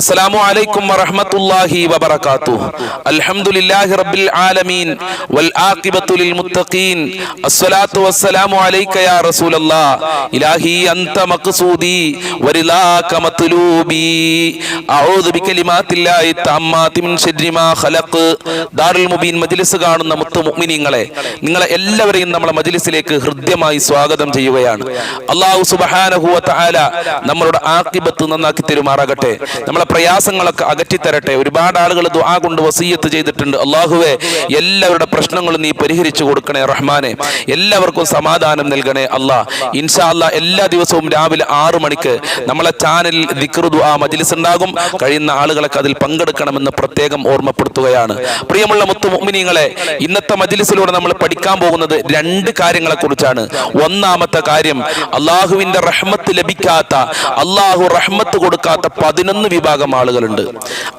السلام عليكم ورحمة الله وبركاته الحمد لله رب العالمين والعاقبة للمتقين الصلاة والسلام عليك يا رسول الله إلهي أنت مقصودي ورضاك مطلوبي أعوذ بكلمات الله التامات من شر ما خلق ദാറുൽ മുബീൻ മജ്ലിസ് കാണുന്ന മുത്തു മുഅ്മിനീങ്ങളെ നിങ്ങളെ എല്ലാവരെയും നമ്മളെ മജ്ലിസിലേക്ക് ഹൃദ്യമായി സ്വാഗതം ചെയ്യുകയാണ് അള്ളാഹു സുബ്ഹാനഹു വ തആല നമ്മളുടെ ആഖിബത്ത് നന്നാക്കി തരുമാറാകട്ടെ നമ്മളെ പ്രയാസങ്ങളൊക്കെ അകറ്റിത്തരട്ടെ. ഒരുപാട് ആളുകൾ ദുആ കൊണ്ട് വസീയത്ത് ചെയ്തിട്ടുണ്ട്. അള്ളാഹുവെ എല്ലാവരുടെ പ്രശ്നങ്ങളും നീ പരിഹരിച്ചു കൊടുക്കണേ റഹ്മാനെ. എല്ലാവർക്കും സമാധാനം നൽകണേ അള്ളാഹ് ഇൻഷാ അല്ലാ എല്ലാ ദിവസവും രാവിലെ ആറു മണിക്ക് നമ്മളെ ചാനലിൽ ദിക്ർ ആ മജിലിസ് ഉണ്ടാകും. കഴിയുന്ന ആളുകളൊക്കെ അതിൽ പങ്കെടുക്കണമെന്ന് പ്രത്യേകം ഓർമ്മപ്പെടുത്തുകയാണ്. പ്രിയമുള്ള മുത്തു മുമിനിങ്ങളെ ഇന്നത്തെ മജിലിസിലൂടെ നമ്മൾ പഠിക്കാൻ പോകുന്നത് രണ്ട് കാര്യങ്ങളെ കുറിച്ചാണ് ഒന്നാമത്തെ കാര്യം അള്ളാഹുവിന്റെ റഹ്മത്ത് ലഭിക്കാത്ത അള്ളാഹു റഹ്മത്ത് കൊടുക്കാത്ത പതിനൊന്ന് വിഭാഗം ആളുകളുണ്ട്.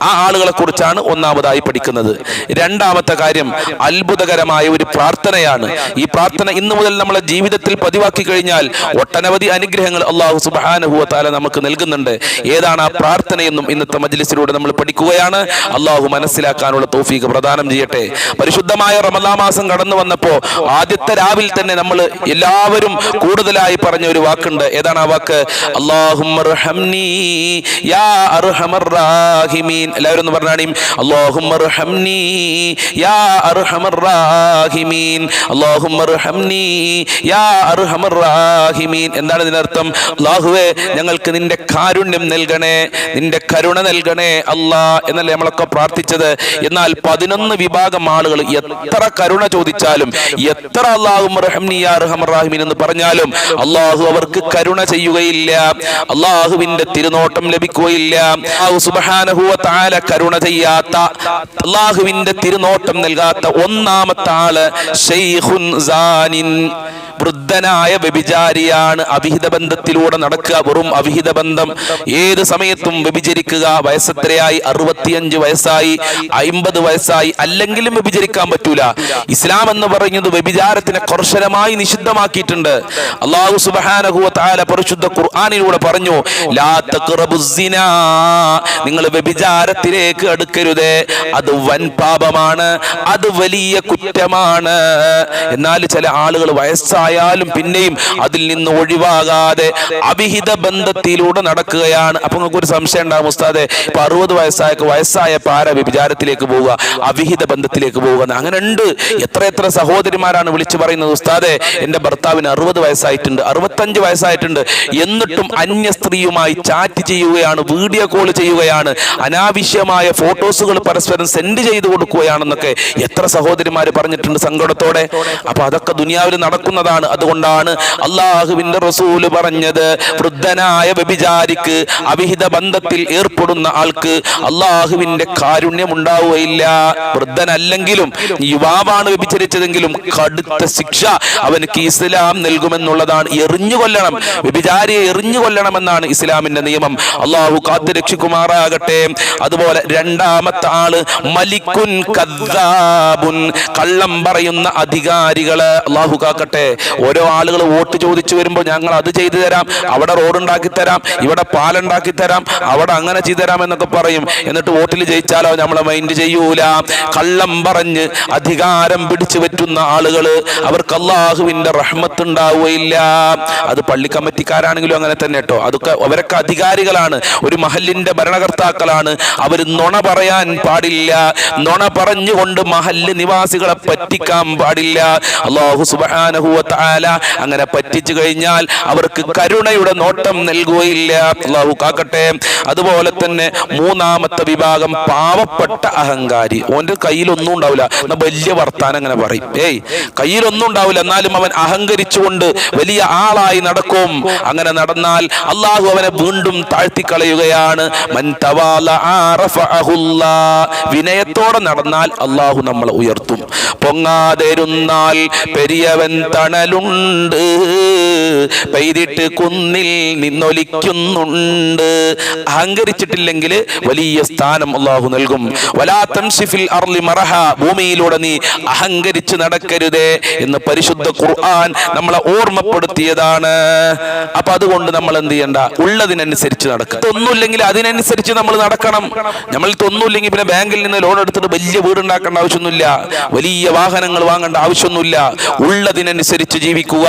ആ ആളുകളെ കുറിച്ചാണ് ഒന്നാമതായി പഠിക്കുന്നത്. രണ്ടാമത്തെ കാര്യം അത്ഭുതകരമായ ഒരു പ്രാർത്ഥനയാണ്. ഈ പ്രാർത്ഥന ഇന്നു മുതൽ നമ്മളെ ജീവിതത്തിൽ പതിവാക്കി കഴിഞ്ഞാൽ ഒട്ടനവധി അനുഗ്രഹങ്ങൾ അള്ളാഹു സുബാനുഭവത്താല നമുക്ക് നൽകുന്നുണ്ട്. ഏതാണ് ആ പ്രാർത്ഥനയെന്നും ഇന്നത്തെ മജ്ലിസിലൂടെ നമ്മൾ പഠിക്കുകയാണ്. അള്ളാഹു മനസ്സിലാക്കാനുള്ള തോഫീക്ക് പ്രദാനം ചെയ്യട്ടെ. പരിശുദ്ധമായ റമദാ മാസം കടന്നു വന്നപ്പോ ആദ്യത്തെ രാവിൽ തന്നെ നമ്മൾ എല്ലാവരും കൂടുതലായി പറഞ്ഞ ഒരു വാക്കുണ്ട്. ഏതാണ് ആ വാക്ക്? അള്ളാഹു എല്ലാവരും പറഞ്ഞാണീ. അള്ളാഹുമ്മർഹംനി യാ യാ എന്താണ് ഇതിനർത്ഥം അള്ളാഹുവേ ഞങ്ങൾക്ക് നിന്റെ കാരുണ്യം നൽകണേ നിന്റെ കരുണ നൽകണേ അല്ലാ എന്നല്ലേ നമ്മളൊക്കെ പ്രാർത്ഥിച്ചത്. എന്നാൽ പതിനൊന്ന് വിഭാഗം ആളുകൾ എത്ര കരുണ ചോദിച്ചാലും എത്ര അള്ളാഹു എന്ന് പറഞ്ഞാലും അള്ളാഹു അവർക്ക് കരുണ ചെയ്യുകയില്ല. അള്ളാഹുവിന്റെ തിരുനോട്ടം ലഭിക്കുകയില്ല. അള്ളാഹു തആല കരുണ ചെയ്യാത്ത അള്ളാഹുവിന്റെ തിരുനോട്ടം നൽകാത്ത ഒന്നാമത്തെ ആൾ ഷെയ്ഖുൻ വൃദ്ധനായ വ്യഭിചാരിയാണ് അവിഹിത ബന്ധത്തിലൂടെ നടക്കുക. വെറും അവിഹിത ബന്ധം ഏത് സമയത്തും വ്യഭിചരിക്കുക. വയസ്സത്രയായി? അറുപത്തിയഞ്ച് വയസ്സായി? അയിമ്പത് വയസ്സായി? അല്ലെങ്കിലും വ്യഭിചരിക്കാൻ പറ്റൂല. ഇസ്ലാം എന്ന് പറയുന്നത് വ്യഭിചാരത്തിനെ കർശനമായി നിഷിദ്ധമാക്കിയിട്ടുണ്ട്. അള്ളാഹു സുബാനഹുവ പരിശുദ്ധ ഖുർആാനിലൂടെ പറഞ്ഞു ലാ നിങ്ങൾ വ്യഭിചാരത്തിലേക്ക് അടുക്കരുതേ. അത് വൻ പാപമാണ്. അത് വലിയ കുറ്റമാണ്. എന്നാൽ ചില ആളുകൾ വയസ്സായാലും പിന്നെയും അതിൽ നിന്ന് ഒഴിവാകാതെ അവിഹിത ബന്ധത്തിലൂടെ നടക്കുകയാണ്. അപ്പൊ നിങ്ങൾക്ക് ഒരു സംശയം ഉണ്ടാകും ഉസ്താദെ. ഇപ്പൊ അറുപത് വയസ്സായ വയസ്സായ പാര വിചാരത്തിലേക്ക് പോവുക അവിഹിത ബന്ധത്തിലേക്ക് പോവുക അങ്ങനെ ഉണ്ട്. എത്ര എത്ര സഹോദരിമാരാണ് വിളിച്ചു പറയുന്നത് ഉസ്താദെ. എന്റെ ഭർത്താവിന് അറുപത് വയസ്സായിട്ടുണ്ട്. അറുപത്തഞ്ച് വയസ്സായിട്ടുണ്ട്. എന്നിട്ടും അന്യ സ്ത്രീയുമായി ചാറ്റ് ചെയ്യുകയാണ് വീഡിയോ കോൾ ചെയ്യുകയാണ്. അനാവശ്യമായ ഫോട്ടോസുകൾ പരസ്പരം സെൻഡ് ചെയ്ത് കൊടുക്കുകയാണെന്നൊക്കെ എത്ര സഹോദരിമാര് പറഞ്ഞിട്ടുണ്ട് സങ്കടത്തോടെ. അപ്പൊ അതൊക്കെ ദുനിയാവിൽ നടക്കുന്നതാണ്. അതുകൊണ്ടാണ് അള്ളാഹുവിന്റെ റസൂൽ പറഞ്ഞത്. വൃദ്ധനായ വ്യഭിചാരിക്ക് അവിഹിത ബന്ധത്തിൽ ഏർപ്പെടുന്ന ആൾക്ക് അള്ളാഹുവിന്റെ കാരുണ്യം ഉണ്ടാവുകയില്ല വൃദ്ധനല്ലെങ്കിലും യുവാവാണ് വ്യഭിചരിച്ചതെങ്കിലും കടുത്ത ശിക്ഷ അവനക്ക് ഇസ്ലാം നൽകുമെന്നുള്ളതാണ്. എറിഞ്ഞു കൊല്ലണം വ്യഭിചാരിയെ എറിഞ്ഞു കൊല്ലണമെന്നാണ് ഇസ്ലാമിന്റെ നിയമം. അള്ളാഹു കാത്തു രക്ഷിക്കുമാറാകട്ടെ. അതുപോലെ രണ്ടാമത്തെ ആൾ മലിക്കുൻ കദ്ദാബുൻ കള്ളം പറയുന്ന അധികാരികൾ. അള്ളാഹു കാക്കട്ടെ. ഓരോ ആളുകൾ വോട്ട് ചോദിച്ചു വരുമ്പോൾ ഞങ്ങൾ അത് ചെയ്തു തരാം അവിടെ റോഡ് ഉണ്ടാക്കി തരാം ഇവിടെ പാലുണ്ടാക്കി തരാം അവിടെ അങ്ങനെ ചെയ്തു തരാം എന്നൊക്കെ പറയും. എന്നിട്ട് വോട്ടിൽ ജയിച്ചാലോ നമ്മളെ മൈൻഡ് ചെയ്യൂല. കള്ളം പറഞ്ഞ് അധികാരം പിടിച്ചു പറ്റുന്ന ആളുകൾ അവർക്ക് അള്ളാഹുവിന്റെ റഹ്മത്ത് ഉണ്ടാവുകയില്ല അത് പള്ളി കമ്മിറ്റിക്കാരാണെങ്കിലും അങ്ങനെ തന്നെ കേട്ടോ. അതൊക്കെ അവരൊക്കെ അധികാരികളാണ്. ഒരു മഹലിന്റെ ഭരണകർത്താക്കളാണ്. അവർ നുണ പറയാൻ പാടില്ല. നുണ പറഞ്ഞുകൊണ്ട് മഹല്ല് നിവാസികളെ പറ്റിക്കാൻ പാടില്ല. അള്ളാഹു സുബ്ഹാനഹു വ തആല അങ്ങനെ പറ്റിച്ചു കഴിഞ്ഞാൽ അവർക്ക് കരുണയുടെ നോട്ടം നൽകുകയില്ല. അള്ളാഹു കാക്കട്ടെ. അതുപോലെ തന്നെ മൂന്നാമത്തെ വിഭാഗം പാവപ്പെട്ട അഹങ്കാരി. ഓന്റെ കയ്യിലൊന്നും ഉണ്ടാവില്ല. എന്നാ വലിയ വർത്താനം അങ്ങനെ പറയും. ഏയ് കയ്യിലൊന്നും ഉണ്ടാവില്ല. എന്നാലും അവൻ അഹങ്കരിച്ചുകൊണ്ട് വലിയ ആളായി നടക്കും. അങ്ങനെ നടന്നാൽ അള്ളാഹു അവനെ വീണ്ടും താഴ്ത്തിക്കളയുകയാണ്. വിനയത്തോടെ നടന്നാൽ അള്ളാഹു നമ്മളെ ഉയർത്തും. പൊങ്ങാതെരുന്നാൽ പെരിയവൻ തണലുണ്ട് പെയ്തിട്ട് കുന്നിൽ നിന്നൊലിക്കുന്നുണ്ട്. അഹങ്കരിച്ചിട്ടില്ലെങ്കിൽ വലിയ സ്ഥാനം അള്ളാഹു നൽകും. വലാ ഷിഫിൽ അർളി മറഹ ഭൂമിയിലൂടെ നീ അഹങ്കരിച്ച് നടക്കരുതേ എന്ന് പരിശുദ്ധ ഖുർആൻ നമ്മളെ ഓർമ്മപ്പെടുത്തിയതാണ്. അപ്പൊ അതുകൊണ്ട് നമ്മൾ എന്ത് ചെയ്യണ്ട? ഉള്ളതിനനുസരിച്ച് നടക്കുക ഒന്നുമില്ലെങ്കിൽ അതിനനുസരിച്ച് നമ്മൾ നടക്കണം. നമ്മൾ തൊന്നുമില്ലെങ്കിൽ പിന്നെ ബാങ്കിൽ നിന്ന് ലോൺ എടുത്തിട്ട് വലിയ വീട് ഉണ്ടാക്കേണ്ട ആവശ്യമൊന്നുമില്ല. വലിയ വാഹനങ്ങൾ വാങ്ങേണ്ട ആവശ്യമൊന്നുമില്ല. ഉള്ളതിനനുസരിച്ച് ജീവിക്കുക.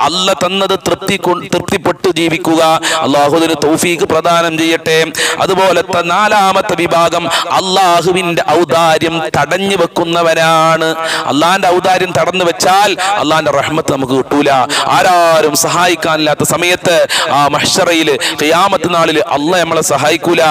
അല്ല തന്നത് തൃപ്തി തൃപ്തിപ്പെട്ട് ജീവിക്കുക. അള്ളാഹുദിന് തൗഫീഖ് പ്രദാനം ചെയ്യട്ടെ. അതുപോലെ നാലാമത്തെ വിഭാഗം അള്ളാഹുവിന്റെ ഔദാര്യം തടഞ്ഞു വെക്കുന്നവരാണ് അള്ളാന്റെ ഔദാര്യം തടഞ്ഞു വെച്ചാൽ അള്ളാന്റെ റഹ്മത്ത് നമുക്ക് കിട്ടൂല. ആരാരും സഹായിക്കാനില്ലാത്ത സമയത്ത് ആ മഹ്ഷറയിൽ ഖിയാമത്ത് നാളിൽ അല്ല നമ്മളെ സഹായിക്കൂല.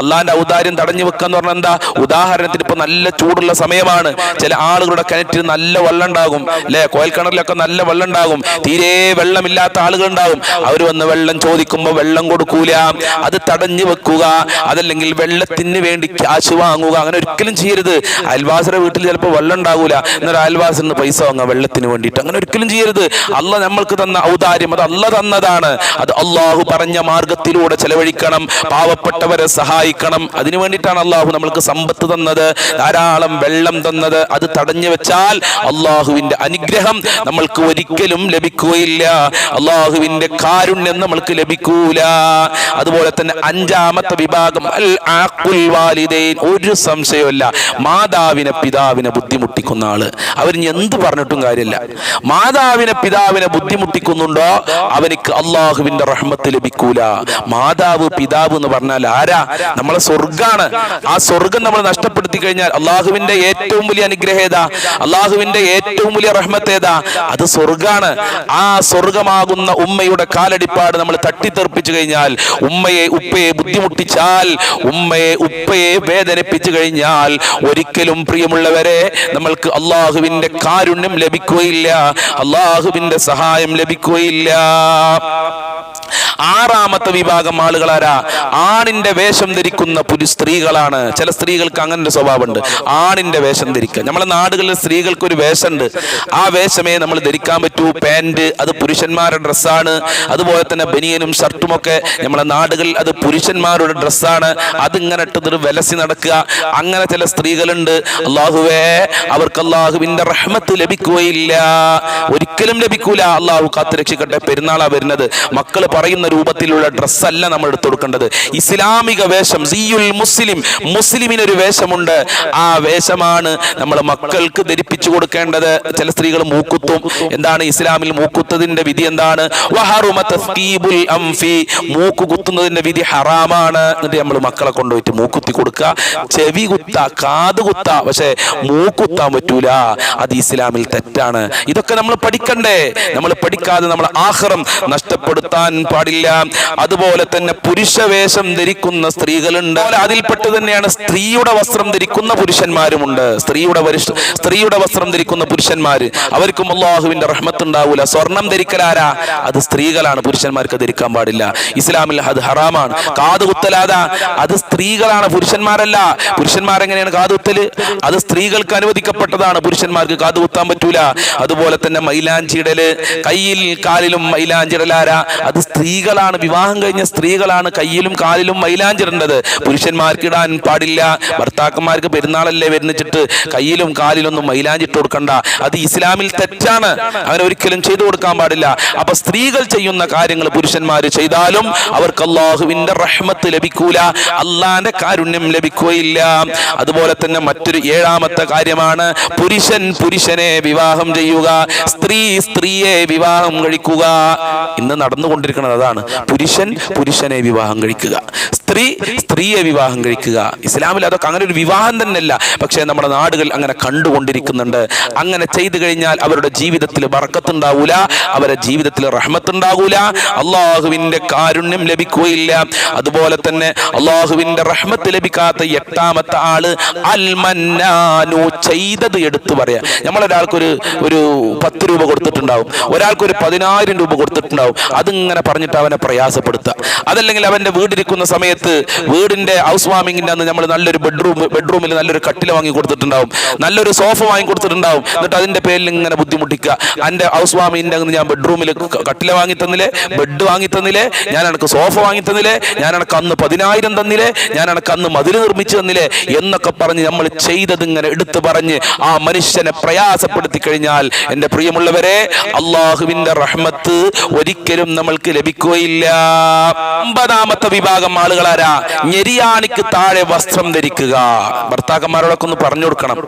അള്ളാന്റെ ഔദാര്യം തടഞ്ഞു വെക്കുക എന്ന് പറഞ്ഞാൽ എന്താ? ഉദാഹരണത്തിന് ഇപ്പൊ നല്ല ചൂടുള്ള സമയമാണ്. ചില ആളുകളുടെ കിണറ്റിൽ നല്ല വെള്ളം ഉണ്ടാകും. അല്ലെ? കോയൽ കിണറിലൊക്കെ നല്ല വെള്ളം ഉണ്ടാകും തീരെ വെള്ളമില്ലാത്ത ആളുകൾ ഉണ്ടാകും അവർ വന്ന് വെള്ളം ചോദിക്കുമ്പോൾ വെള്ളം കൊടുക്കൂല. അത് തടഞ്ഞു വെക്കുക. അതല്ലെങ്കിൽ വെള്ളത്തിന് വേണ്ടി ക്യാഷ് വാങ്ങുക. അങ്ങനെ ഒരിക്കലും ചെയ്യരുത്. അയൽവാസിയുടെ വീട്ടിൽ ചിലപ്പോൾ വെള്ളം ഉണ്ടാകൂല. എന്നൊരു അയൽവാസിന് പൈസ വാങ്ങുക വെള്ളത്തിന് വേണ്ടിയിട്ട്. അങ്ങനെ ഒരിക്കലും ചെയ്യരുത്. അല്ല നമ്മൾക്ക് തന്ന ഔദാര്യം അത് അല്ല തന്നതാണ്. അത് അള്ളാഹു പറഞ്ഞ മാർഗത്തിലൂടെ ചെലവഴിക്കണം. പാവപ്പെട്ടവരെ സഹായിക്കണം. അതിനു വേണ്ടിയിട്ടാണ് അള്ളാഹു നമ്മൾക്ക് സമ്പത്ത് തന്നത്. ധാരാളം വെള്ളം തന്നത്. അത് തടഞ്ഞു വെച്ചാൽ അള്ളാഹുവിന്റെ അനുഗ്രഹം നമ്മൾക്ക് ഒരിക്കലും ലഭിക്കുകയില്ല. അള്ളാഹുവിന്റെ കാരുണ്യം നമ്മൾക്ക് ലഭിക്കൂല. അതുപോലെ തന്നെ അഞ്ചാമത്തെ വിഭാഗം അൽ വാലിദൈൻ. ഒരു സംശയമല്ല മാതാവിനെ പിതാവിനെ ബുദ്ധിമുട്ടിക്കുന്ന ആൾ. അവരിനി എന്ത് പറഞ്ഞിട്ടും കാര്യമില്ല. മാതാവിനെ പിതാവിനെ ബുദ്ധിമുട്ടിക്കുന്നുണ്ടോ? അവനിക്ക് അള്ളാഹുവിന്റെ റഹ്മത്ത് ലഭിക്കൂല. മാതാവ് പിതാവ് എന്ന് പറഞ്ഞാൽ ആരാ? നമ്മളെ സ്വർഗാണ് ആ സ്വർഗം നമ്മൾ നഷ്ടപ്പെടുത്തി കഴിഞ്ഞാൽ അള്ളാഹുവിന്റെ ഏറ്റവും വലിയ അനുഗ്രഹം ഏതാ? അള്ളാഹുവിന്റെ ഏറ്റവും വലിയ റഹ്മത്ത് ഏതാ? അത് സ്വർഗാണ്. ആ സ്വർഗമാകുന്ന ഉമ്മയുടെ കാലടിപ്പാട് നമ്മൾ തട്ടിത്തെറിപ്പിച്ചു കഴിഞ്ഞാൽ ഉമ്മയെ ഉപ്പയെ ബുദ്ധിമുട്ടിച്ചാൽ ഉമ്മയെ ഉപ്പയെ വേദനിപ്പിച്ചു കഴിഞ്ഞാൽ ഒരിക്കലും പ്രിയമുള്ളവരെ നമ്മൾക്ക് അള്ളാഹുവിന്റെ കാരുണ്യം ലഭിക്കുകയില്ല. അള്ളാഹുവിന്റെ സഹായം ലഭിക്കുകയില്ല. ആറാമത്തെ വിഭാഗം ആളുകളാരാ ആണിന്റെ വേഷം ധരിക്കുന്ന പുരു സ്ത്രീകളാണ്. ചില സ്ത്രീകൾക്ക് അങ്ങനെ ഒരു സ്വഭാവമുണ്ട്. ആണിന്റെ വേഷം ധരിക്കുക. നമ്മളെ നാടുകളിൽ സ്ത്രീകൾക്ക് ഒരു വേഷമുണ്ട്. ആ വേഷമേ നമ്മൾ ധരിക്കാൻ പറ്റൂ. പാന്റ് അത് പുരുഷന്മാരുടെ ഡ്രസ്സാണ്. അതുപോലെ തന്നെ ബനിയനും ഷർട്ടും ഒക്കെ നമ്മളെ നാടുകളിൽ അത് പുരുഷന്മാരുടെ ഡ്രസ്സാണ്. അതിങ്ങനെ ഇട്ടതൊരു വിലസി നടക്കുക. അങ്ങനെ ചില സ്ത്രീകളുണ്ട്. അള്ളാഹുവേ അവർക്ക് അള്ളാഹുവിന്റെ റഹ്മത്ത് ലഭിക്കുകയില്ല. ഒരിക്കലും ലഭിക്കൂല. അള്ളാഹു കാത്തു രക്ഷിക്കട്ടെ പെരുന്നാളാ വരുന്നത്. മക്കൾ പറയുന്ന രൂപത്തിലുള്ള ഡ്രസ്സല്ല നമ്മൾ എടുത്തു കൊടുക്കേണ്ടത് ഇസ്ലാമിക വേഷം സിയുൽ മുസ്ലിം മുസ്ലിമിന് ഒരു വേഷമുണ്ട്. ആ വേഷമാണ് നമ്മൾ മക്കൾക്ക് ധരിപ്പിച്ചു കൊടുക്കേണ്ടത്. ചില സ്ത്രീകൾ മൂക്കുത്തും. എന്താണ് ഇസ്ലാമിൽ മൂക്കുത്തതിന്റെ വിധി എന്താണ്? മൂക്ക് കുത്തുന്നതിന്റെ വിധി ഹറാമാണ്. എന്നിട്ട് നമ്മൾ മക്കളെ കൊണ്ടുപോയിട്ട് മൂക്കുത്തി കൊടുക്കുക. ചെവി കുത്ത കാത് കുത്ത. പക്ഷെ മൂക്കുത്താൻ പറ്റൂല. അത് ഇസ്ലാമിൽ തെറ്റാണ്. ഇതൊക്കെ നമ്മൾ പഠിക്കണ്ടേ? നമ്മൾ പഠിക്കാതെ നമ്മൾ ആഹ്റം നഷ്ടപ്പെടുത്താൻ പാടില്ല. അതുപോലെ തന്നെ പുരുഷവേഷം ധരിക്കുന്ന സ്ത്രീകളുണ്ട്. അതിൽപ്പെട്ട് തന്നെയാണ് സ്ത്രീയുടെ വസ്ത്രം ധരിക്കുന്ന പുരുഷന്മാരുമുണ്ട്. സ്ത്രീയുടെ സ്ത്രീയുടെ വസ്ത്രം ധരിക്കുന്ന പുരുഷന്മാര്. അവർക്കും അള്ളാഹുവിന്റെ റഹ്മത്ത് ഉണ്ടാവൂല സ്വർണം ധരിക്കലാരാ? അത് സ്ത്രീകളാണ്. പുരുഷന്മാർക്ക് ധരിക്കാൻ പാടില്ല. ഇസ്ലാമിൽ അത് ഹറാമാണ്. കാതുകുത്തലാത. അത് സ്ത്രീകളാണ്. പുരുഷന്മാരല്ല. പുരുഷന്മാരെങ്ങനെയാണ് കാതുകുത്തൽ? അത് സ്ത്രീകൾക്ക് അനുവദിക്കപ്പെട്ടതാണ്. പുരുഷന്മാർക്ക് കാതുകുത്താൻ പറ്റൂല. അതുപോലെ തന്നെ മൈലാഞ്ചിടൽ കയ്യിൽ കാലിലും മൈലാഞ്ചിടലാരാ അത് സ്ത്രീകളാണ്. വിവാഹം കഴിഞ്ഞ സ്ത്രീകളാണ് കയ്യിലും കാലിലും മൈലാഞ്ചിടേണ്ടത്. പുരുഷന്മാർക്ക് ഇടാൻ പാടില്ല. ഭർത്താക്കന്മാർക്ക് പെരുന്നാളല്ലേ വരുന്നിച്ചിട്ട് കയ്യിലും കാലിലൊന്നും മൈലാഞ്ചിട്ട് കൊടുക്കണ്ട. അത് ഇസ്ലാമിൽ തെറ്റാണ്. അങ്ങനെ ഒരിക്കലും ചെയ്തു കൊടുക്കാൻ പാടില്ല. അപ്പൊ സ്ത്രീകൾ ചെയ്യുന്ന കാര്യങ്ങൾ പുരുഷന്മാർ ചെയ്താലും അവർക്ക് അള്ളാഹുവിന്റെ റഹ്മത്ത് ലഭിക്കൂല. അള്ളാന്റെ കാരുണ്യം ലഭിക്കുകയില്ല. അതുപോലെ തന്നെ മറ്റൊരു ഏഴാമത്തെ കാര്യമാണ് പുരുഷൻ പുരുഷനെ വിവാഹം ചെയ്യുക. സ്ത്രീ സ്ത്രീയെ വിവാഹം കഴിക്കുക. ഇന്ന് നടന്നുകൊണ്ടിരിക്കുന്നത് അതാണ്. പുരുഷൻ പുരുഷനെ വിവാഹം കഴിക്കുക. സ്ത്രീ സ്ത്രീയെ വിവാഹം കഴിക്കുക. ഇസ്ലാമിൽ അതൊക്കെ അങ്ങനെ ഒരു വിവാഹം തന്നെ അല്ല പക്ഷേ നമ്മുടെ നാടുകൾ അങ്ങനെ കണ്ടുകൊണ്ടിരിക്കുന്നുണ്ട്. അങ്ങനെ ചെയ്തു കഴിഞ്ഞാൽ അവരുടെ ജീവിതത്തിൽ വറക്കത്തുണ്ടാവൂല അവരുടെ ജീവിതത്തിൽ റഹ്മത്തുണ്ടാകൂല അള്ളാഹുവിന്റെ കാരുണ്യം ലഭിക്കുകയില്ല. അതുപോലെ തന്നെ അള്ളാഹുവിന്റെ റഹ്മത്ത് ലഭിക്കാത്ത എട്ടാമത്തെ ആൾ അൽ മന്നാനു ചെയ്തത് എടുത്തു പറയാം. നമ്മളൊരാൾക്കൊരു ഒരു പത്ത് രൂപ കൊടുത്തിട്ടുണ്ടാവും. ഒരാൾക്കൊരു പതിനായിരം രൂപ കൊടുത്തിട്ടുണ്ടാവും. അതിങ്ങനെ പറഞ്ഞിട്ട് അവനെ പ്രയാസപ്പെടുത്തുക. അതല്ലെങ്കിൽ അവന്റെ വീടിരിക്കുന്ന സമയത്ത് വീടിന്റെ ഹൗസ് വാമിങ്ങിന്റെ അന്ന് നമ്മൾ നല്ലൊരു ബെഡ്റൂം ബെഡ്റൂമിൽ നല്ലൊരു കട്ടില വാങ്ങി കൊടുത്തിട്ടുണ്ടാവും. നല്ലൊരു സോഫ വാങ്ങി കൊടുത്തിട്ടുണ്ടാവും. എന്നിട്ട് അതിന്റെ പേരിൽ ഇങ്ങനെ ബുദ്ധിമുട്ടിക്കുക എന്റെ ഹൗസ് വാമിങ്ങിന്റെ അന്ന് ഞാൻ ബെഡ്റൂമിൽ കട്ടില വാങ്ങി തന്നില്ലേ? ബെഡ് വാങ്ങി തന്നില്ലേ? ഞാൻ എനിക്ക് സോഫ വാങ്ങി തന്നില്ലേ? ഞാൻ എനിക്ക് അന്ന് പതിനായിരം തന്നില്ലേ? ഞാൻ എനിക്ക് അന്ന് മതിൽ നിർമ്മിച്ചു തന്നില്ലേ? എന്നൊക്കെ പറഞ്ഞ് നമ്മൾ ചെയ്തത് ഇങ്ങനെ എടുത്തു പറഞ്ഞ് ആ മനുഷ്യനെ പ്രയാസപ്പെടുത്തി കഴിഞ്ഞാൽ എന്റെ പ്രിയമുള്ളവരെ അള്ളാഹുവിന്റെ റഹ്മത്ത് ഒരിക്കലും നമ്മൾക്ക് ലഭിക്കുകയില്ല. ഒമ്പതാമത്തെ വിഭാഗം ആളുകളാരാ ഞെരിയാണിക്ക് താഴെ വസ്ത്രം ധരിക്കുക. ഭർത്താക്കന്മാരോടൊക്കെ ഒന്ന് പറഞ്ഞു കൊടുക്കണം.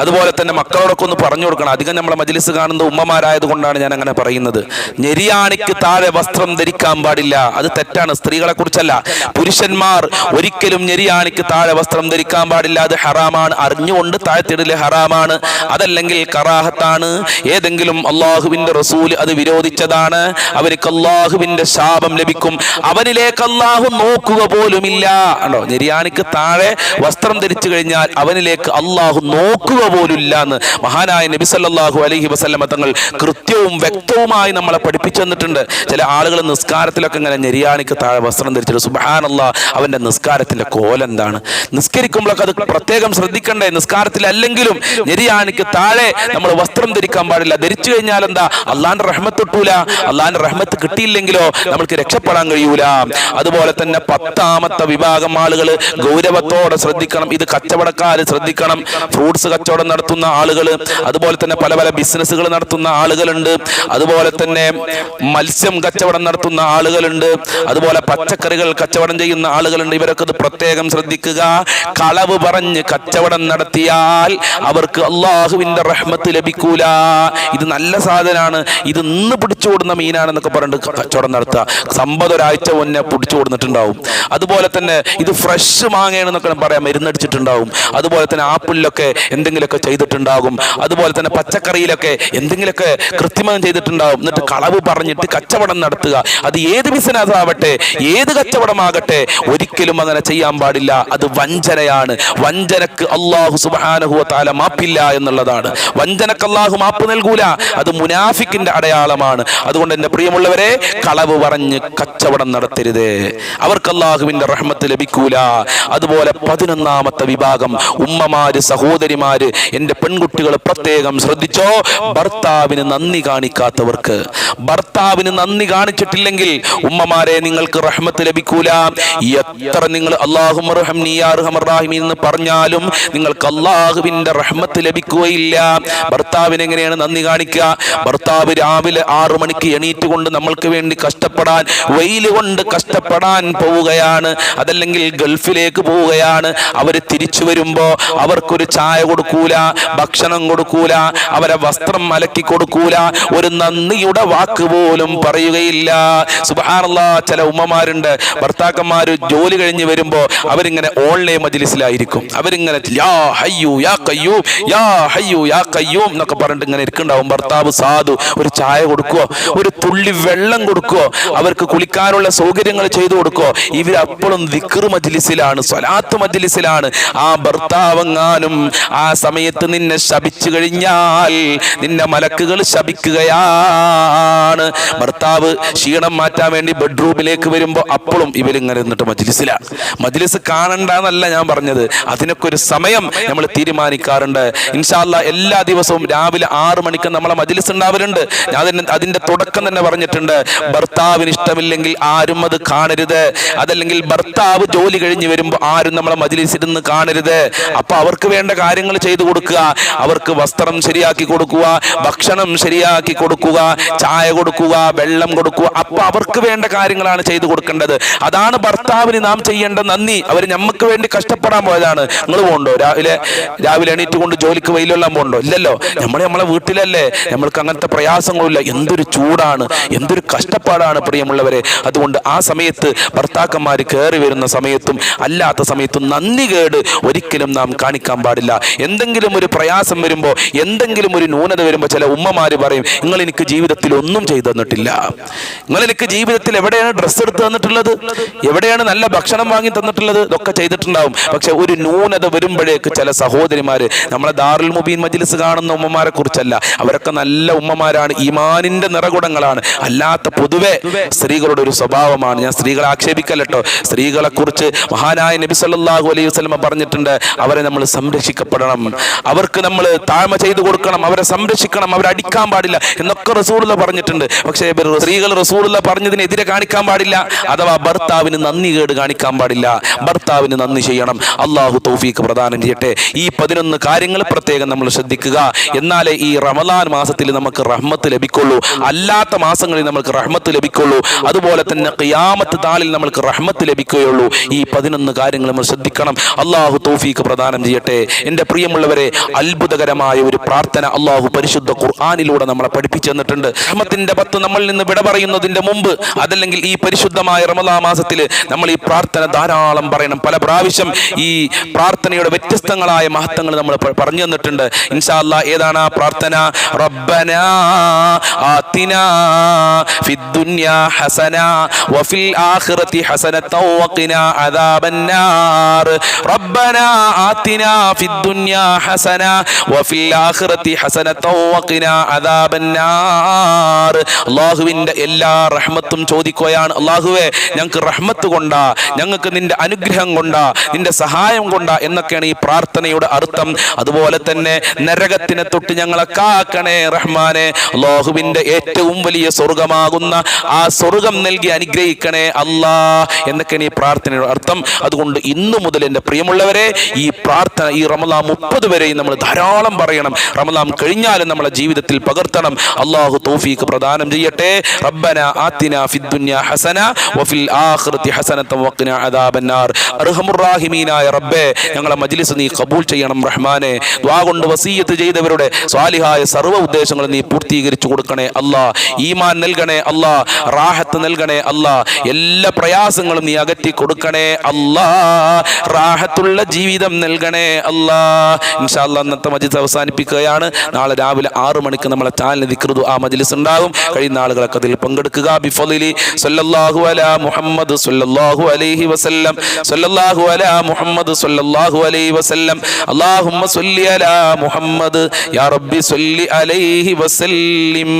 അതുപോലെ തന്നെ മക്കളോടൊക്കെ ഒന്ന് പറഞ്ഞു കൊടുക്കണം. അധികം നമ്മളെ മജ്ലിസ് കാണുന്ന ഉമ്മമാരായത് കൊണ്ടാണ് ഞാൻ അങ്ങനെ പറയുന്നത്. ഞെരിയാണിക്ക് താഴെ വസ്ത്രം ധരിക്കാൻ പാടില്ല. അത് തെറ്റാണ്. സ്ത്രീകളെ കുറിച്ചല്ല. പുരുഷന്മാർ ഒരിക്കലും ഞെരിയാണിക്ക് താഴെ വസ്ത്രം ധരിക്കാൻ പാടില്ല. അത് ഹറാമാണ്. അറിഞ്ഞുകൊണ്ട് താഴ്ത്തിടൽ ഹറാമാണ്. അതല്ലെങ്കിൽ കറാഹത്താണ്. ഏതെങ്കിലും അള്ളാഹുവിന്റെ റസൂൽ അത് വിരോധിച്ചതാണ്. അവർക്ക് അള്ളാഹുവിന്റെ ശാപം ലഭിക്കും. അവനിലേക്ക് അള്ളാഹു നോക്കുക പോലുമില്ല. ഉണ്ടോ നിര്യാണിക്ക് താഴെ വസ്ത്രം ധരിച്ചു കഴിഞ്ഞാൽ അവനിലേക്ക് അള്ളാഹു നോക്കുക പോലുമില്ല എന്ന് മഹാനായ നബി സല്ലാഹു അലഹി വസല്ലമ തങ്ങൾ കൃത്യവും വ്യക്തവുമായി നമ്മളെ പഠിപ്പിച്ചു തന്നിട്ടുണ്ട്. ചില ആളുകൾ നിസ്കാരത്തിലൊക്കെ ഇങ്ങനെ നിര്യാണിക്ക് താഴെ വസ്ത്രം ധരിച്ചിട്ട് സുബഹാനല്ലാ അവന്റെ നിസ്കാരത്തിന്റെ കോലെന്താണ് നിസ്കരിക്കുമ്പോഴൊക്കെ അത് പ്രത്യേകം ശ്രദ്ധിക്കണ്ടേ? നിസ്കാരത്തിലല്ലെങ്കിലും നിര്യാണിക്ക് താഴെ നമ്മൾ വസ്ത്രം ധരിക്കാൻ പാടില്ല. ധരിച്ചു കഴിഞ്ഞാൽ എന്താ? അള്ളാന്റെ റഹ്മത്ത് കിട്ടൂല. അള്ളാന്റെ റഹ്മത്ത് കിട്ടിയില്ലെങ്കിലോ നമ്മൾക്ക് രക്ഷപ്പെടാൻ കഴിയൂല. അതുപോലെ തന്നെ പത്താമത്തെ വിഭാഗം ആളുകൾ ഗൗരവത്തോടെ ശ്രദ്ധിക്കണം. ഇത് കച്ചവടക്കാർ ശ്രദ്ധിക്കണം. ഫ്രൂട്ട്സ് കച്ചവടം നടത്തുന്ന ആളുകൾ അതുപോലെ തന്നെ പല പല ബിസിനസ്സുകൾ നടത്തുന്ന ആളുകളുണ്ട്. അതുപോലെ തന്നെ മത്സ്യം കച്ചവടം നടത്തുന്ന ആളുകളുണ്ട്. അതുപോലെ പച്ചക്കറികൾ കച്ചവടം ചെയ്യുന്ന ആളുകളുണ്ട്. ഇവരൊക്കെ ഇത് പ്രത്യേകം ശ്രദ്ധിക്കുക. കളവ് പറഞ്ഞ് കച്ചവടം നടത്തിയാൽ അവർക്ക് അള്ളാഹുവിന്റെ റഹ്മത്ത് ലഭിക്കൂല. ഇത് നല്ല സാധനമാണ് ഇത് ഇന്ന് പിടിച്ചുകൊടുന്ന മീനാണെന്നൊക്കെ പറഞ്ഞിട്ട് കച്ചവടം നടത്തുക. സമ്പത് ഒരാഴ്ച മുന്നേ പിടിച്ചു അതുപോലെ തന്നെ ഇത് ഫ്രഷ് മാങ്ങയാണെന്നൊക്കെ പറയാം. മരുന്നടിച്ചിട്ടുണ്ടാവും. അതുപോലെ തന്നെ ആപ്പിളിലൊക്കെ എന്തെങ്കിലുമൊക്കെ ചെയ്തിട്ടുണ്ടാകും. അതുപോലെ തന്നെ പച്ചക്കറിയിലൊക്കെ എന്തെങ്കിലുമൊക്കെ കൃത്രിമം ചെയ്തിട്ടുണ്ടാകും. എന്നിട്ട് കളവ് പറഞ്ഞിട്ട് കച്ചവടം നടത്തുക. അത് ഏത് ബിസിനസ് ആവട്ടെ ഏത് കച്ചവടമാകട്ടെ ഒരിക്കലും അങ്ങനെ ചെയ്യാൻ പാടില്ല. അത് വഞ്ചനയാണ്. വഞ്ചനക്ക് അള്ളാഹു സുബാനഹുവ മാപ്പില്ല എന്നുള്ളതാണ്. വഞ്ചനക്ക് അള്ളാഹു മാപ്പ് നൽകൂല. അത് മുനാഫിക്കിന്റെ അടയാളമാണ്. അതുകൊണ്ട് എന്റെ പ്രിയമുള്ളവരെ കളവ് പറഞ്ഞ് കച്ചവടം നടത്തരുത്. അവർക്ക് അള്ളാഹുവിന്റെ റഹ്മത്ത് ലഭിക്കൂല. അതുപോലെ പതിനൊന്നാമത്തെ വിഭാഗം ഉമ്മമാര് സഹോദരിമാര് എന്റെ പെൺകുട്ടികൾ പ്രത്യേകം ശ്രദ്ധിച്ചോ? ഭർത്താവിന് നന്ദി കാണിക്കാത്തവർക്ക്. ഭർത്താവിന് നന്ദി കാണിച്ചിട്ടില്ലെങ്കിൽ ഉമ്മമാരെ നിങ്ങൾക്ക് റഹ്മത്ത് ലഭിക്കൂല. എത്ര നിങ്ങൾ അള്ളാഹു എന്ന് പറഞ്ഞാലും നിങ്ങൾക്ക് അള്ളാഹുവിന്റെ റഹ്മത്ത് ലഭിക്കുകയില്ല. ഭർത്താവിന് എങ്ങനെയാണ് നന്ദി കാണിക്കുക? ഭർത്താവ് രാവിലെ ആറു മണിക്ക് എണീറ്റ് കൊണ്ട് നമ്മൾക്ക് വേണ്ടി കഷ്ടപ്പെടാൻ വെയിൽ കൊണ്ട് കഷ്ടപ്പെടാൻ പോവുകയാണ്. അതല്ലെങ്കിൽ ഗൾഫിലേക്ക് പോവുകയാണ്. അവർ തിരിച്ചു വരുമ്പോൾ അവർക്കൊരു ചായ കൊടുക്കൂല ഭക്ഷണം കൊടുക്കൂല അവരെ വസ്ത്രം അലക്കി കൊടുക്കൂല ഒരു നന്ദിയുടെ വാക്ക് പോലും പറയുകയില്ല. സുബാനുള്ള ചില ഉമ്മമാരുണ്ട്. ഭർത്താക്കന്മാർ ജോലി കഴിഞ്ഞ് വരുമ്പോൾ അവരിങ്ങനെ ഓൺലൈൻ മജിലിസിലായിരിക്കും. അവരിങ്ങനെ യാ ഹയ്യു യാ കയ്യൂ യാ ഹയ്യു യാ കയ്യൂ എന്നൊക്കെ പറഞ്ഞിട്ട് ഇങ്ങനെ ഇരിക്കുന്നുണ്ടാവും. ഭർത്താവ് സാധു ഒരു ചായ കൊടുക്കുവോ ഒരു തുള്ളി വെള്ളം കൊടുക്കുവോ അവർക്ക് കുളിക്കാനുള്ള സൗകര്യങ്ങൾ ചെയ്തു കൊടുക്കുവോ ഇവർ അപ്പോഴും വിക്രു മജ്ലിസിലാണ് സ്വലാത്ത് മജ്ലിസിലാണ്. ആ ഭർത്താവെങ്ങാനും ആ സമയത്ത് നിന്നെ ശപിച്ചു കഴിഞ്ഞാൽ നിന്നെ മലക്കുകൾ ശപിക്കുകയാണ്. ഭർത്താവ് ക്ഷീണം മാറ്റാൻ വേണ്ടി ബെഡ്റൂമിലേക്ക് വരുമ്പോൾ അപ്പോഴും ഇവരിങ്ങനെ നിന്നിട്ട് മജ്ലിസിലാണ്. മജ്ലിസ് കാണണ്ടെന്നല്ല ഞാൻ പറഞ്ഞത്. അതിനൊക്കെ ഒരു സമയം നമ്മൾ തീരുമാനിക്കാറുണ്ട്. ഇൻഷാല്ല എല്ലാ ദിവസവും രാവിലെ ആറ് മണിക്ക് നമ്മളെ മജ്ലിസ് ഉണ്ടാവലുണ്ട്. ഞാൻ അതിന്റെ തുടക്കം തന്നെ പറഞ്ഞിട്ടുണ്ട്. ഭർത്താവിന് ഇഷ്ടമില്ലെങ്കിൽ ആരും അത് കാണരുത്. അതല്ലെങ്കിൽ ഭർത്താവ് ജോലി കഴിഞ്ഞ് വരുമ്പോൾ ആരും നമ്മളെ മജിലിസിരുന്ന് കാണരുത്. അപ്പൊ അവർക്ക് വേണ്ട കാര്യങ്ങൾ ചെയ്തു കൊടുക്കുക. അവർക്ക് വസ്ത്രം ശരിയാക്കി കൊടുക്കുക ഭക്ഷണം ശരിയാക്കി കൊടുക്കുക ചായ കൊടുക്കുക വെള്ളം കൊടുക്കുക. അപ്പൊ അവർക്ക് വേണ്ട കാര്യങ്ങളാണ് ചെയ്തു കൊടുക്കേണ്ടത്. അതാണ് ഭർത്താവിന് നാം ചെയ്യേണ്ട നന്ദി. അവർ നമുക്ക് വേണ്ടി കഷ്ടപ്പെടാൻ പോയതാണ്. നിങ്ങൾ പോകണ്ടോ രാവിലെ രാവിലെ എണീറ്റ് കൊണ്ട് ജോലിക്ക് വെയിലെല്ലാം പോകണ്ടോ ഇല്ലല്ലോ. നമ്മൾ നമ്മളെ വീട്ടിലല്ലേ. നമ്മൾക്ക് അങ്ങനത്തെ പ്രയാസങ്ങളില്ല. എന്തൊരു ചൂടാണ്. എന്തൊരു കഷ്ടപ്പാടാണ് പ്രിയമുള്ളവരെ. അതുകൊണ്ട് ആ സമയത്ത് ഭർത്താക്കന്മാർ കയറി വരുന്ന സമയത്തും അല്ലാത്ത സമയത്തും നന്ദി കേട് ഒരിക്കലും നാം കാണിക്കാൻ പാടില്ല. എന്തെങ്കിലും ഒരു പ്രയാസം വരുമ്പോൾ എന്തെങ്കിലും ഒരു ന്യൂനത വരുമ്പോൾ ചില ഉമ്മമാര് പറയും നിങ്ങൾ എനിക്ക് ജീവിതത്തിൽ ഒന്നും ചെയ്തു തന്നിട്ടില്ല. നിങ്ങൾ എനിക്ക് ജീവിതത്തിൽ എവിടെയാണ് ഡ്രസ്സ് എടുത്ത് തന്നിട്ടുള്ളത്? എവിടെയാണ് നല്ല ഭക്ഷണം വാങ്ങി തന്നിട്ടുള്ളത്? ഇതൊക്കെ ചെയ്തിട്ടുണ്ടാവും. പക്ഷെ ഒരു ന്യൂനത വരുമ്പോഴേക്ക് ചില സഹോദരിമാര് നമ്മളെ ദാറുൽ മുബീൻ മജ്ലിസ് കാണുന്ന ഉമ്മമാരെ കുറിച്ചല്ല. അവരൊക്കെ നല്ല ഉമ്മമാരാണ്. ഈമാനിന്റെ നിറകുടങ്ങളാണ്. അല്ലാത്ത പൊതു പൊതുവെ സ്ത്രീകളുടെ ഒരു സ്വഭാവമാണ്. ഞാൻ സ്ത്രീകളെ ആക്ഷേപിക്കല്ലോ സ്ത്രീകളെ കുറിച്ച് മഹാനായ നബി സല്ലാഹു അലൈഹി വസ്ലമ പറഞ്ഞിട്ടുണ്ട് അവരെ നമ്മൾ സംരക്ഷിക്കപ്പെടണം. അവർക്ക് നമ്മൾ താഴ്മ ചെയ്തു കൊടുക്കണം അവരെ സംരക്ഷിക്കണം അവരെ അടിക്കാൻ പാടില്ല എന്നൊക്കെ റസൂലുള്ള പറഞ്ഞിട്ടുണ്ട്. പക്ഷേ സ്ത്രീകൾ റസൂലുള്ള പറഞ്ഞതിനെതിരെ കാണിക്കാൻ പാടില്ല. അഥവാ ഭർത്താവിന് നന്ദി കേട് കാണിക്കാൻ പാടില്ല. ഭർത്താവിന് നന്ദി ചെയ്യണം. അള്ളാഹു തൗഫീഖ് പ്രദാനം ചെയ്യട്ടെ. ഈ പതിനൊന്ന് കാര്യങ്ങൾ പ്രത്യേകം നമ്മൾ ശ്രദ്ധിക്കുക. എന്നാലേ ഈ റമദാൻ മാസത്തിൽ നമുക്ക് റഹ്മത്ത് ലഭിക്കുള്ളൂ. അല്ലാത്ത മാസങ്ങളിൽ നമുക്ക് റഹ്മത്ത് ലഭിക്കുള്ളൂ. അതുപോലെ തന്നെ ഖിയാമത്ത് താളിൽ നമ്മൾക്ക് റഹ്മത്ത് ലഭിക്കുകയുള്ളൂ. ഈ പതിനൊന്ന് കാര്യങ്ങൾ നമ്മൾ ശ്രദ്ധിക്കണം. അള്ളാഹു തോഫീക്ക് പ്രദാനം ചെയ്യട്ടെ. എന്റെ പ്രിയമുള്ളവരെ അത്ഭുതകരമായ ഒരു പ്രാർത്ഥന അള്ളാഹു പരിശുദ്ധ ഖുർആാനിലൂടെ നമ്മളെ പഠിപ്പിച്ചു തന്നിട്ടുണ്ട്. റഹ്മത്തിന്റെ പത്ത് നമ്മളിൽ നിന്ന് വിട പറയുന്നതിന്റെ മുമ്പ് അതല്ലെങ്കിൽ ഈ പരിശുദ്ധമായ റമദാ മാസത്തിൽ നമ്മൾ ഈ പ്രാർത്ഥന ധാരാളം പറയണം. പല പ്രാവശ്യം ഈ പ്രാർത്ഥനയുടെ വ്യത്യസ്തങ്ങളായ മഹത്വങ്ങൾ നമ്മൾ പറഞ്ഞു തന്നിട്ടുണ്ട്. ഇൻഷാല്ല ഏതാണ് ആ പ്രാർത്ഥന? റബ്ബന ആതിനാ ഫിദ്ദുനിയാ ഹസന വഫിൽ ആഖിറതി വഖിനാ അദാബന്നാർ. റബ്ബന ആതിനാ ഫിദ്ദുനിയാ ഹസന വഫിൽ ആഖിറതി ഹസന വഖിനാ അദാബന്നാർ. അല്ലാഹുവിന്റെ എല്ലാ റഹ്മത്തും ചോദിക്കുകയാണ് അല്ലാഹുവേ ഞങ്ങൾക്ക് റഹ്മത്ത് കൊണ്ടാ ഞങ്ങൾക്ക് നിന്റെ അനുഗ്രഹം കൊണ്ട നിന്റെ സഹായം കൊണ്ട എന്നൊക്കെയാണ് ഈ പ്രാർത്ഥനയുടെ അർത്ഥം. അതുപോലെ തന്നെ നരകത്തിനെ തൊട്ട് ഞങ്ങളെ കാക്കണേ റഹ്മാനെ. അല്ലാഹുവിന്റെ ഏറ്റവും വലിയ സ്വർഗമാകുന്ന ആ സ്വർഗം നൽകി അനുഗ്രഹിക്കണേ അല്ലാ എന്നൊക്കെയാണ് ഈ പ്രാർത്ഥനയുടെ അർത്ഥം. അതുകൊണ്ട് ഇന്നു മുതൽ എന്റെ പ്രിയമുള്ളവരെ ഈ പ്രാർത്ഥന ഈ റമലാം മുപ്പത് വരെയും നമ്മൾ ധാരാളം പറയണം. റമലാം കഴിഞ്ഞാലും നമ്മളെ ജീവിതത്തിൽ പകർത്തണം. അള്ളാഹു തോഫീക്ക് പ്രദാനം ചെയ്യട്ടെ. റബ്ബന ആത്തിന ഫിദ്ദുന്യ ഹസന വഫിൽ ആഖിറതി ഹസനത വഖിന അദാബന്നാർ. അർഹമുർറാഹിമീനായ റബ്ബേ ഞങ്ങളെ മജ്ലിസ് നീ കബൂൽ ചെയ്യണം റഹ്മാനെ. ദ്വാ കൊണ്ട് വസീയത്ത് ചെയ്തവരുടെ സ്വാലിഹായ സർവ ഉദ്ദേശങ്ങൾ നീ പൂർത്തീകരിച്ചു കൊടുക്കണേ അല്ലാ ഈമാൻ നൽകണേ അല്ലാ റാഹത്ത് നൽകണേ അല്ലാ എല്ലാ പ്രയാസങ്ങളും നീ അകറ്റി കൊടുക്കണേ അല്ലാ. റാഹത്തുള്ള ജീവിതം നൽകണേ അല്ലാ. ഇൻഷാ അന്നത്തെ മജിദ് അവസാനിപ്പിക്കുകയാണ്. നാളെ രാവിലെ ആറു മണിക്ക് നമ്മളെ ചാനൽ ദിക്റുദു ആ മജിലിസ് ഉണ്ടാകും. കഴിയുന്ന ആളുകളൊക്കെ അതിൽ പങ്കെടുക്കുക. ബിഫലിലി സല്ലല്ലാഹു അല മുഹമ്മദ് സല്ലല്ലാഹു അലൈഹി വസല്ലം. സല്ലല്ലാഹു അല മുഹമ്മദ് സല്ലല്ലാഹു അലൈഹി വസല്ലം. അല്ലാഹുമ്മ സ്വല്ലി അലാ മുഹമ്മദ്. യാ റബ്ബി സല്ലി അലൈഹി വസല്ലിം.